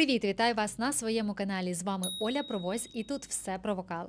Привіт, вітаю вас на своєму каналі. З вами Оля Провось, і тут все про вокал.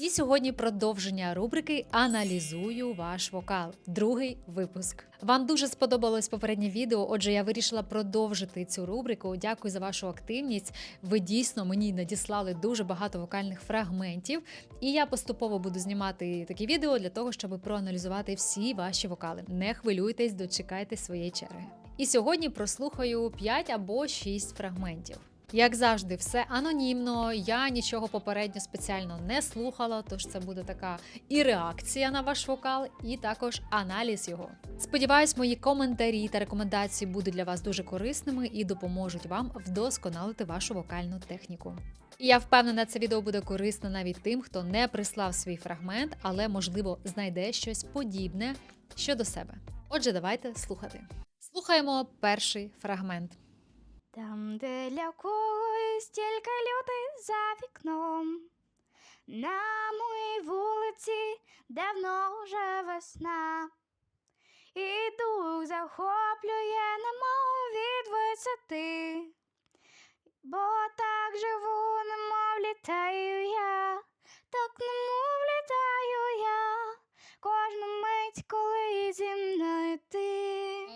І сьогодні продовження рубрики Аналізую ваш вокал. Другий випуск. Вам дуже сподобалось попереднє відео. Отже, я вирішила продовжити цю рубрику. Дякую за вашу активність. Ви дійсно мені надіслали дуже багато вокальних фрагментів, і я поступово буду знімати такі відео для того, щоб проаналізувати всі ваші вокали. Не хвилюйтесь, дочекайте своєї черги. І сьогодні прослухаю 5 або 6 фрагментів. Як завжди, все анонімно. Я нічого попередньо спеціально не слухала, тож це буде така і реакція на ваш вокал, і також аналіз його. Сподіваюсь, мої коментарі та рекомендації будуть для вас дуже корисними і допоможуть вам вдосконалити вашу вокальну техніку. І я впевнена, це відео буде корисно навіть тим, хто не прислав свій фрагмент, але можливо знайде щось подібне щодо себе. Отже, давайте слухати. Слухаємо перший фрагмент. Там, де для когось тільки люди за вікном, на моїй вулиці давно вже весна, і дух захоплює, немов від висоти, бо так живу, немов літаю я, так немов літаю я, кожну мить, коли зі мною ти.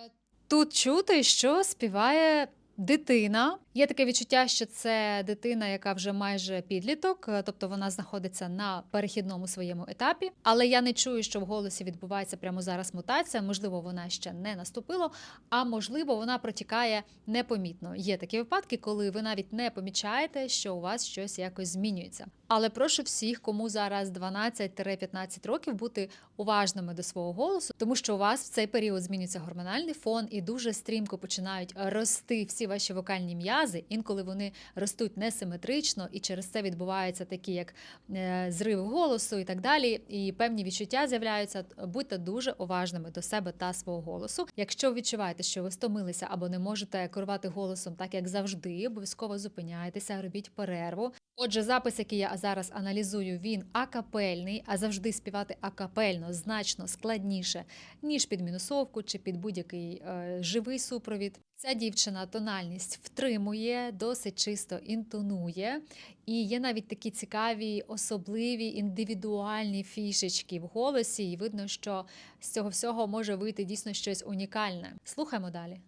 Тут чути, що співає дитина. Є таке відчуття, що це дитина, яка вже майже підліток, е, тобто вона знаходиться на перехідному своєму етапі. Але я не чую, що в голосі відбувається прямо зараз мутація. Можливо, вона ще не наступила, а можливо, вона протікає непомітно. Є такі випадки, коли ви навіть не помічаєте, що у вас щось якось змінюється. Але прошу всіх, кому зараз 12-15 років, бути уважними до свого голосу, тому що у вас в цей період змінюється гормональний фон і дуже стрімко починають рости всі ваші вокальні м'язи. Інколи вони ростуть несиметрично, і через це відбуваються такі, як е, зрив голосу і так далі. І певні відчуття з'являються. Будьте дуже уважними до себе та свого голосу. Якщо відчуваєте, що ви стомилися або не можете керувати голосом так, як завжди, обов'язково зупиняйтеся, робіть перерву. Отже, запис, який я зараз аналізую, він акапельний, а завжди співати акапельно значно складніше, ніж під мінусовку чи під будь-який е, живий супровід. Ця дівчина тональність втримує, досить чисто інтонує, і є навіть такі цікаві, особливі індивідуальні фішечки в голосі, і видно, що з цього всього може вийти дійсно щось унікальне. Слухаємо далі.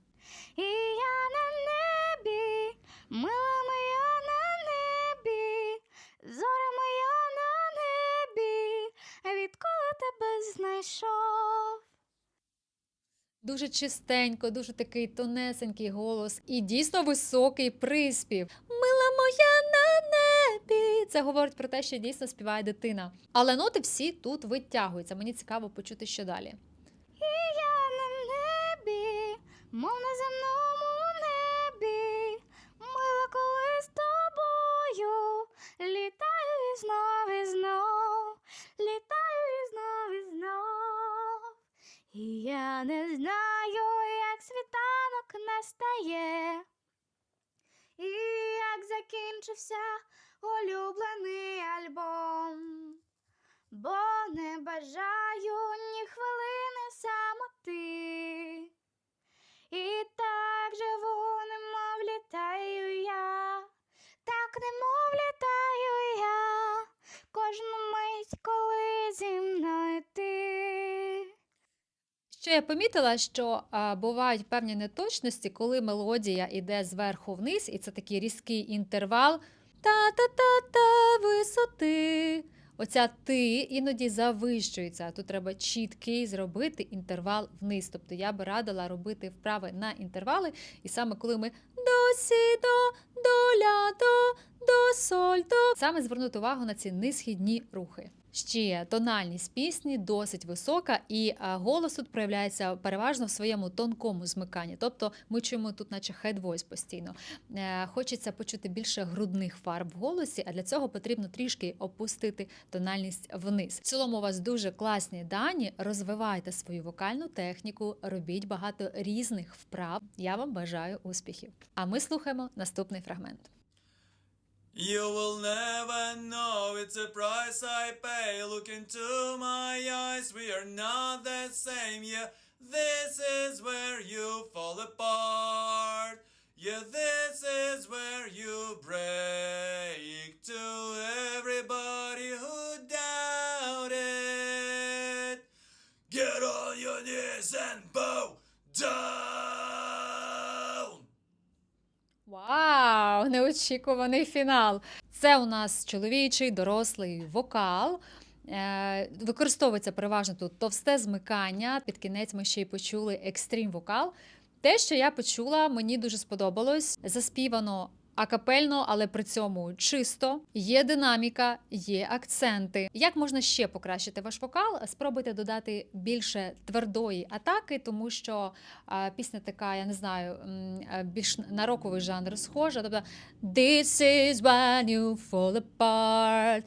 І я на небі, мила моя на небі, зоря моя на небі, відколи тебе знайшов. Дуже чистенько, дуже такий тонесенький голос і дійсно високий приспів. Мила моя на небі. Це говорить про те, що дійсно співає дитина. Але ноти всі тут витягуються. Мені цікаво почути, що далі. І я на небі, мов на земному І я не знаю, як світанок настає, і як закінчився улюблений альбом бо не бажаю ні хвилини самоти. І так живу, немов літаю я, так немов літаю я, кожну мить, коли зі мною. Що я помітила, що а, бувають певні неточності, коли мелодія йде зверху вниз, і це такий різкий інтервал та-та-та-та висоти. Оця ти іноді завищується. Тут треба чіткий зробити інтервал вниз. Тобто я би радила робити вправи на інтервали, і саме коли ми до сі до до ля до до соль до саме звернути увагу на ці несхідні рухи. Ще тональність пісні досить висока, і голос тут проявляється переважно в своєму тонкому змиканні. Тобто ми чуємо тут, наче voice постійно. Е, Хочеться почути більше грудних фарб в голосі, а для цього потрібно трішки опустити тональність вниз. В цілому у вас дуже класні дані. Розвивайте свою вокальну техніку, робіть багато різних вправ. Я вам бажаю успіхів. А ми слухаємо наступний фрагмент. You will never know it's a price I pay. Look into my eyes, we are not the same. Yeah, this is where you fall apart. Yeah, this is where you break to everybody who doubted. Get on your knees and bow down. Wow. Неочікуваний фінал. Це у нас чоловічий дорослий вокал. Е, Використовується переважно тут товсте змикання. Під кінець ми ще й почули екстрім вокал. Те, що я почула, мені дуже сподобалось. Заспівано акапельно, але при цьому чисто. Є динаміка, є акценти. Як можна ще покращити ваш вокал? Спробуйте додати більше твердої атаки, тому що пісня така, я не знаю, більш на роковий жанр схожа. Тобто This is when you fall apart.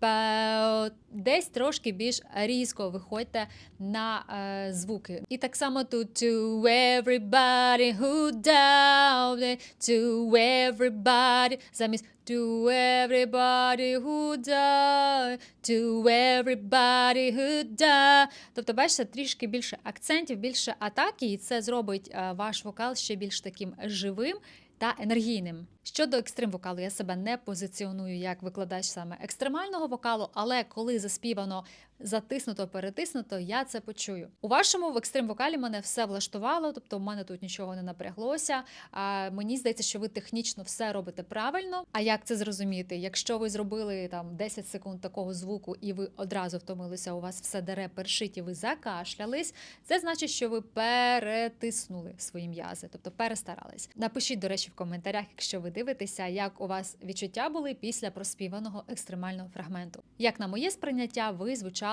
But. Десь трошки більш різко виходьте на е, звуки. І так само тут to everybody who doubted, to everybody, замість to everybody who died, to everybody who died. Тобто, бачите, трішки більше акцентів, більше атаки, і це зробить е, ваш вокал ще більш таким живим та енергійним. Щодо екстрим вокалу, я себе не позиціоную як викладач саме екстремального вокалу, але коли заспівано затиснуто, перетиснуто, я це почую. У вашому в екстрим вокалі мене все влаштувало, тобто в мене тут нічого не напряглося. А мені здається, що ви технічно все робите правильно. А як це зрозуміти? Якщо ви зробили там 10 секунд такого звуку і ви одразу втомилися, у вас все дере першить і ви закашлялись, це значить, що ви перетиснули свої м'язи, тобто перестарались. Напишіть, до речі, в коментарях, якщо ви дивитеся, як у вас відчуття були після проспіваного екстремального фрагменту. Як на моє сприйняття, ви звучали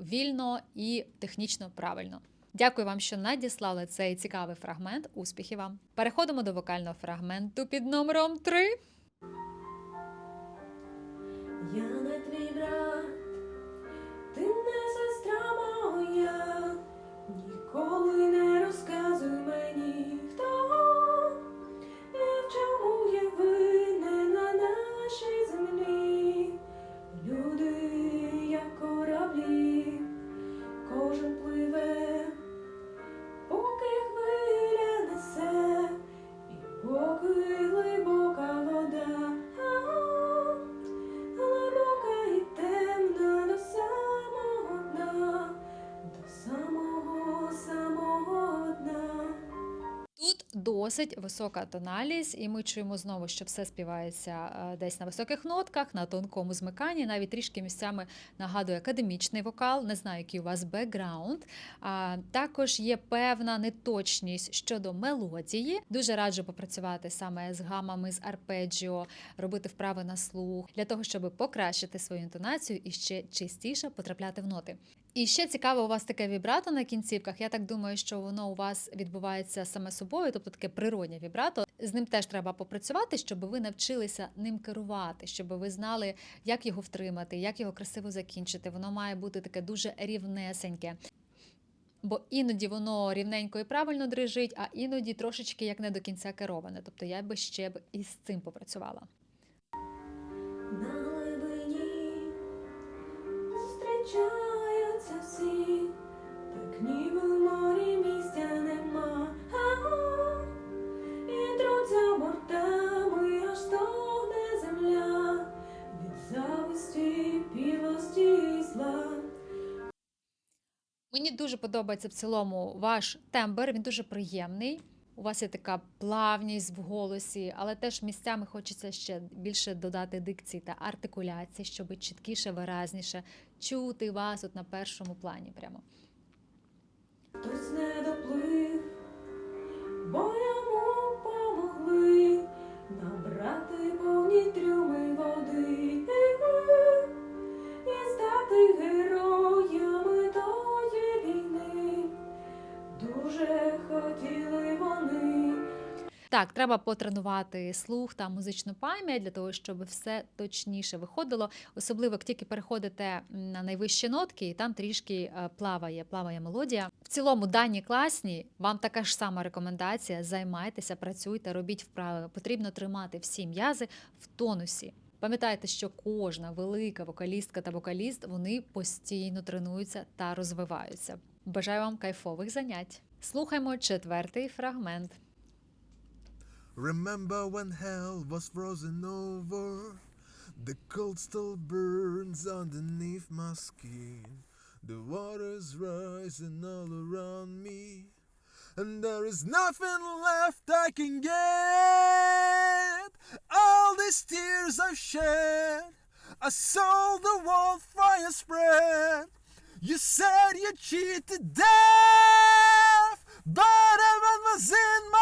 вільно і технічно правильно. Дякую вам, що надіслали цей цікавий фрагмент. Успіхів вам! Переходимо до вокального фрагменту під номером 3. Я не твій брат, ти не сестра моя, досить висока тональність, і ми чуємо знову, що все співається е, десь на високих нотках, на тонкому змиканні, навіть трішки місцями нагадує академічний вокал. Не знаю, який у вас бекграунд. А, також є певна неточність щодо мелодії. Дуже раджу попрацювати саме з гамами, з арпеджіо, робити вправи на слух для того, щоб покращити свою інтонацію і ще чистіше потрапляти в ноти. І ще цікаво, у вас таке вібрато на кінцівках. Я так думаю, що воно у вас відбувається саме собою, тобто таке природнє вібрато. З ним теж треба попрацювати, щоб ви навчилися ним керувати, щоб ви знали, як його втримати, як його красиво закінчити. Воно має бути таке дуже рівнесеньке. Бо іноді воно рівненько і правильно дрижить, а іноді трошечки як не до кінця кероване. Тобто я би ще б із цим попрацювала. На глибині зустрічаються дуже подобається в цілому ваш тембр, він дуже приємний. У вас є така плавність в голосі, але теж місцями хочеться ще більше додати дикції та артикуляції, щоб чіткіше, виразніше чути вас от на першому плані. Прямо. Хтось не Так, треба потренувати слух та музичну пам'ять для того, щоб все точніше виходило. Особливо як тільки переходите на найвищі нотки, і там трішки е, плаває, плаває мелодія. В цілому дані класні. Вам така ж сама рекомендація. Займайтеся, працюйте, робіть вправи. Потрібно тримати всі м'язи в тонусі. Пам'ятайте, що кожна велика вокалістка та вокаліст вони постійно тренуються та розвиваються. Бажаю вам кайфових занять. Слухаймо четвертий фрагмент. Remember when hell was frozen over? The cold still burns underneath my skin. The water's rising all around me. And there is nothing left I can get. All these tears I've shed. I saw the wildfire spread. You said you cheated death, but heaven was in my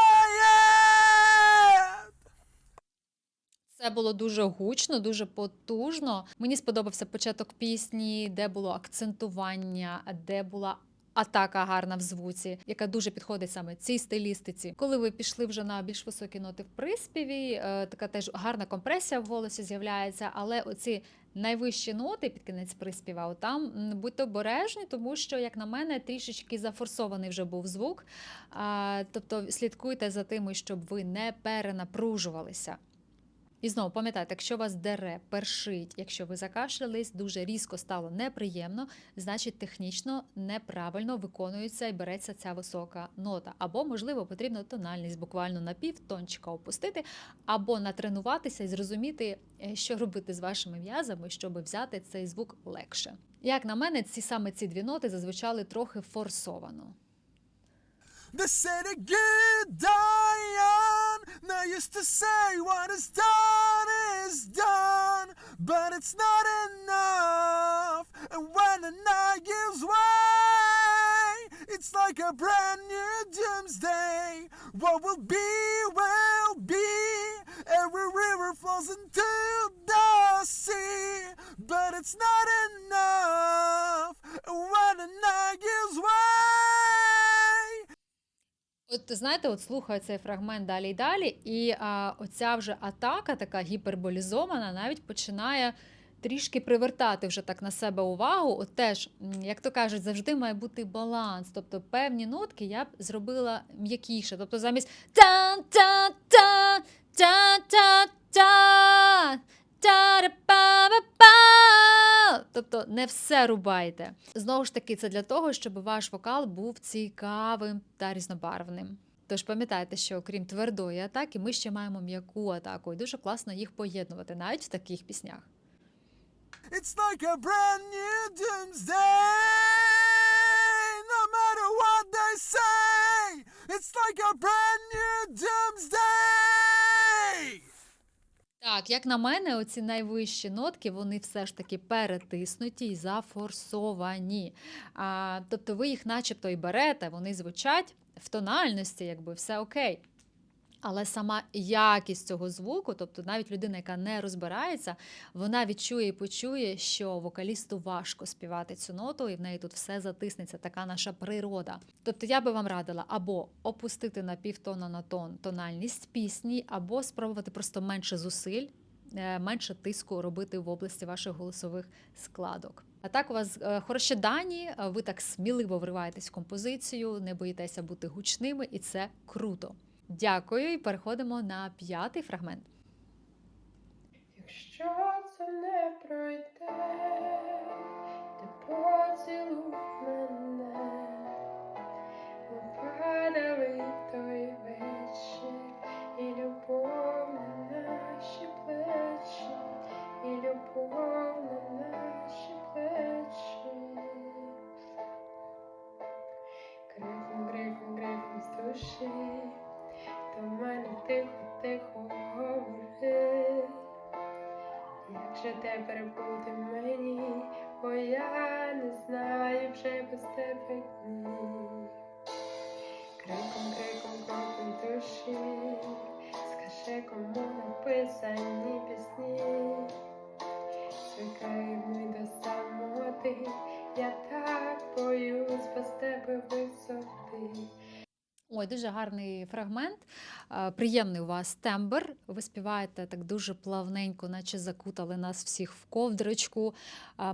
Це було дуже гучно, дуже потужно. Мені сподобався початок пісні, де було акцентування, де була. Атака гарна в звуці, яка дуже підходить саме цій стилістиці. Коли ви пішли вже на більш високі ноти в приспіві, е, така теж гарна компресія в голосі з'являється, але оці найвищі ноти під кінець приспіва, там будьте обережні, тому що, як на мене, трішечки зафорсований вже був звук. Тобто слідкуйте за тим, щоб ви не перенапружувалися. І знову пам'ятайте, якщо вас дере, першить, якщо ви закашлялись, дуже різко стало неприємно, значить технічно неправильно виконується і береться ця висока нота. Або, можливо, потрібно тональність буквально на пів тончика опустити, або натренуватися і зрозуміти, е, що робити з вашими м'язами, щоб взяти цей звук легше. Як на мене, ці саме ці дві ноти зазвучали трохи форсовано. They said a good Diane. They used to say what is done, but it's not enough. And when the night gives way, it's like a brand new doomsday. What will be, will be. Every river flows into the sea, but it's not enough. And when the night gives way. От знаєте, от слухаю цей фрагмент далі і далі, і а, оця вже атака, така гіперболізована, навіть починає трішки привертати вже так на себе увагу. От теж, як то кажуть, завжди має бути баланс. Тобто певні нотки я б зробила м'якіше. Тобто замість та-та-та, та-та-та, та-ра-па-па-па. Тобто не все рубайте. Знову ж таки, це для того, щоб ваш вокал був цікавим та різнобарвним. Тож пам'ятайте, що окрім твердої атаки, ми ще маємо м'яку атаку, і дуже класно їх поєднувати навіть в таких піснях. It's like a brand new doomsday. No matter what they say, it's like a brand new doomsday. Так, як на мене, оці найвищі нотки, вони все ж таки перетиснуті і зафорсовані. А, тобто ви їх начебто і берете, вони звучать в тональності, якби все окей. Але сама якість цього звуку, тобто навіть людина, яка не розбирається, вона відчує і почує, що вокалісту важко співати цю ноту, і в неї тут все затиснеться, така наша природа. Тобто я би вам радила або опустити на півтона на тон тональність пісні, або спробувати просто менше зусиль, е, менше тиску робити в області ваших голосових складок. А так у вас е, хороші дані, е, ви так сміливо вриваєтесь в композицію, не боїтеся бути гучними, і це круто. Дякую, і переходимо на п'ятий фрагмент. Якщо це не пройде, ти поцілуй мене, ми падали той тепер бути мені, бо я не знаю вже без тебе ні. Криком, криком, кроком душі, скажи, кому написані пісні. Звикаємо ми до самоти, я так боюсь без тебе висоти. Ой, дуже гарний фрагмент. Приємний у вас тембр. Ви співаєте так дуже плавненько, наче закутали нас всіх в ковдрочку.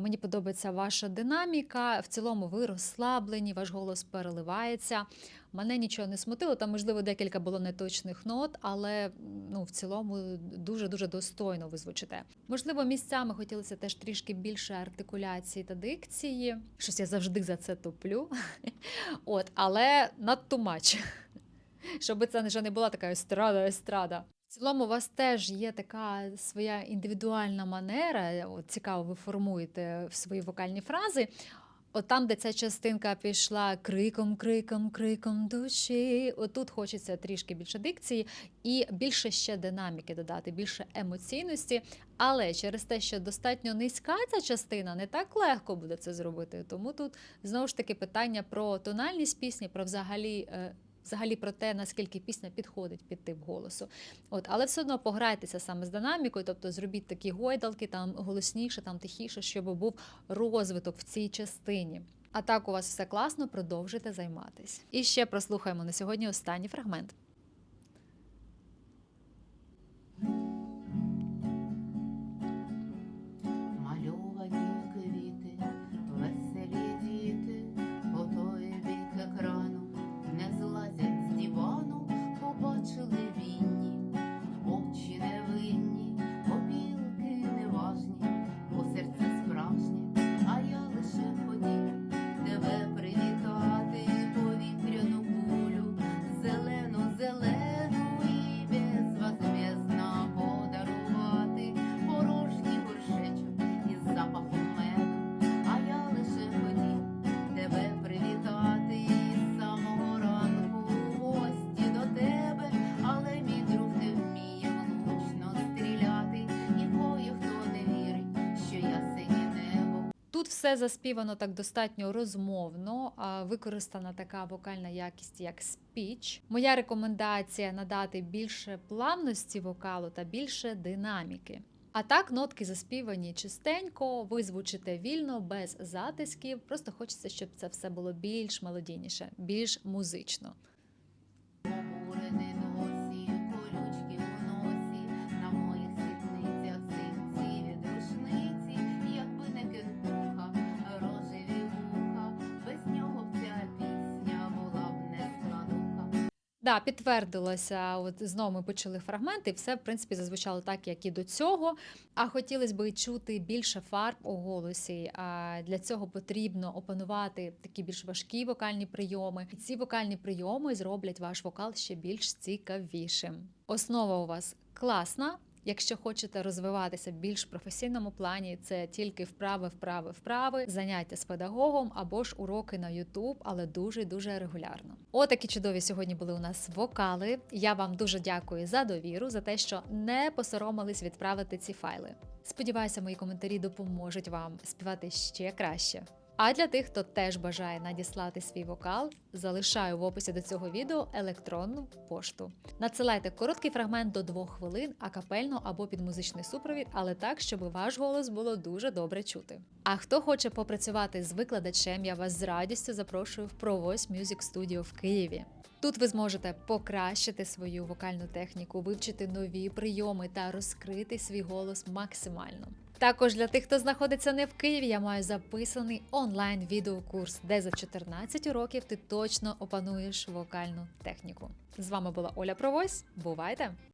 Мені подобається ваша динаміка. В цілому ви розслаблені, ваш голос переливається. Мене нічого не смутило, там, можливо, декілька було неточних нот, але ну, в цілому дуже-дуже достойно ви звучите. Можливо, місцями хотілося теж трішки більше артикуляції та дикції. Щось я завжди за це топлю. От, але too much. Щоб це вже не була така естрада, естрада. В цілому, у вас теж є така своя індивідуальна манера. От, цікаво, ви формуєте свої вокальні фрази. От там, де ця частинка пішла криком, криком, криком душі. Отут хочеться трішки більше дикції і більше ще динаміки додати, більше емоційності. Але через те, що достатньо низька ця частина, не так легко буде це зробити. Тому тут знову ж таки питання про тональність пісні, про взагалі. Взагалі про те, наскільки пісня підходить під тип голосу. От, але все одно пограйтеся саме з динамікою, тобто зробіть такі гойдалки, там голосніше, там тихіше, щоб був розвиток в цій частині. А так у вас все класно, продовжуйте займатися. І ще прослухаємо на сьогодні останній фрагмент. Все заспівано так достатньо розмовно, використана така вокальна якість, як спіч. Моя рекомендація надати більше плавності вокалу та більше динаміки. А так, нотки заспівані чистенько, ви звучите вільно, без затисків. Просто хочеться, щоб це все було більш мелодійніше, більш музично. Да, підтвердилося. От знову ми почали фрагменти, і все в принципі зазвучало так, як і до цього. А хотілося б чути більше фарб у голосі. А для цього потрібно опанувати такі більш важкі вокальні прийоми. І ці вокальні прийоми зроблять ваш вокал ще більш цікавішим. Основа у вас класна. Якщо хочете розвиватися в більш професійному плані, це тільки вправи, вправи, вправи, заняття з педагогом або ж уроки на YouTube, але дуже дуже регулярно. Отакі чудові сьогодні були у нас вокали. Я вам дуже дякую за довіру, за те, що не посоромились відправити ці файли. Сподіваюся, мої коментарі допоможуть вам співати ще краще. А для тих, хто теж бажає надіслати свій вокал, залишаю в описі до цього відео електронну пошту. Надсилайте короткий фрагмент до двох хвилин, акапельно або під музичний супровід, але так, щоб ваш голос було дуже добре чути. А хто хоче попрацювати з викладачем, я вас з радістю запрошую в Провось Music Studio в Києві. Тут ви зможете покращити свою вокальну техніку, вивчити нові прийоми та розкрити свій голос максимально. Також для тих, хто знаходиться не в Києві, я маю записаний онлайн відеокурс, де за 14 років ти точно опануєш вокальну техніку. З вами була Оля Провось. Бувайте!